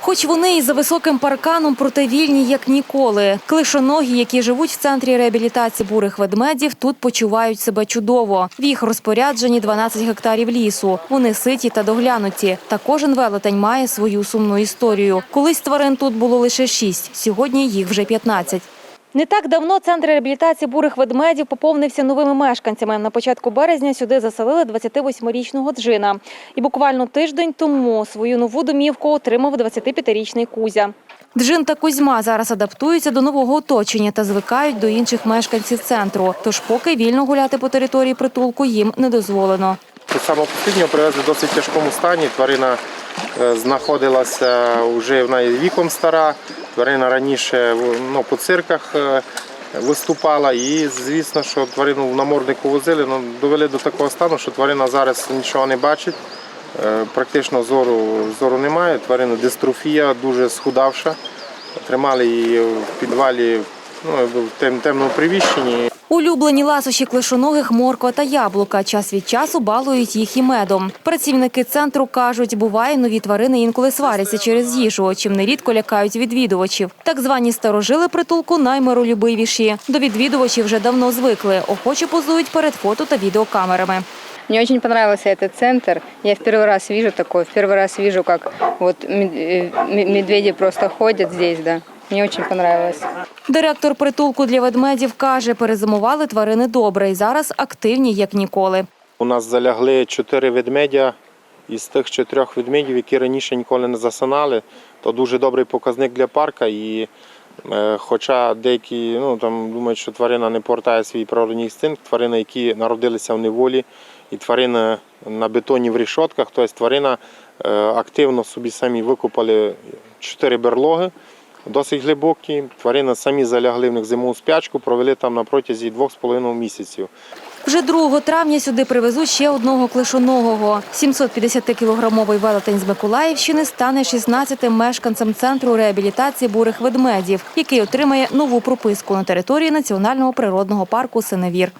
Хоч вони і за високим парканом, проте вільні як ніколи. Клишоногі, які живуть в центрі реабілітації бурих ведмедів, тут почувають себе чудово. В їх розпорядженні 12 гектарів лісу. Вони ситі та доглянуті. Та кожен велетень має свою сумну історію. Колись тварин тут було лише шість, сьогодні їх вже 15. Не так давно центр реабілітації бурих ведмедів поповнився новими мешканцями. На початку березня сюди заселили 28-річного джина. І буквально тиждень тому свою нову домівку отримав 25-річний Кузя. Джин та Кузьма зараз адаптуються до нового оточення та звикають до інших мешканців центру. Тож поки вільно гуляти по території притулку їм не дозволено. Тут самого привезли в досить тяжкому стані. Тварина е, знаходилася вже в неї віком стара. Тварина раніше ну, по цирках е, виступала. І звісно, що тварину в наморднику возили, ну, довели до такого стану, що тварина зараз нічого не бачить. Е, Практично зору, зору немає. Тварина дистрофія, дуже схудавша. Тримали її в підвалі ну, в тем- темному приміщенні. Улюблені ласощі клишоногих морква та яблука. Час від часу балують їх і медом. Працівники центру кажуть, буває, нові тварини інколи сваряться через їжу, чим нерідко лякають відвідувачів. Так звані старожили притулку наймиролюбивіші. До відвідувачів вже давно звикли. Охоче позують перед фото та відеокамерами. Мне очень понравился этот центр. Я в первый раз вижу такой, в первый раз вижу, как вот мед- э, м- медведи просто ходят здесь, да. Мне очень понравилось. Директор притулку для ведмедів каже, перезимували тварини добре і зараз активні як ніколи. У нас залягли чотири ведмедя. Із тих чотирьох ведмедів, які раніше ніколи не засинали, то дуже добрий показник для парка. І е, хоча деякі ну, там, думають, що тварина не повертає свій природний інстинкт, тварини, які народилися в неволі, і тварини на бетоні в рішотках, тобто тварина е, активно собі самі викопали чотири берлоги. Досить глибокі. Тварини самі залягли в них зимову спячку, провели там на протязі двох з половиною місяців. Вже 2 травня сюди привезуть ще одного клишоногого. 750-кілограмовий велетень з Миколаївщини стане 16-тим мешканцем центру реабілітації бурих ведмедів, який отримає нову прописку на території національного природного парку Синевір.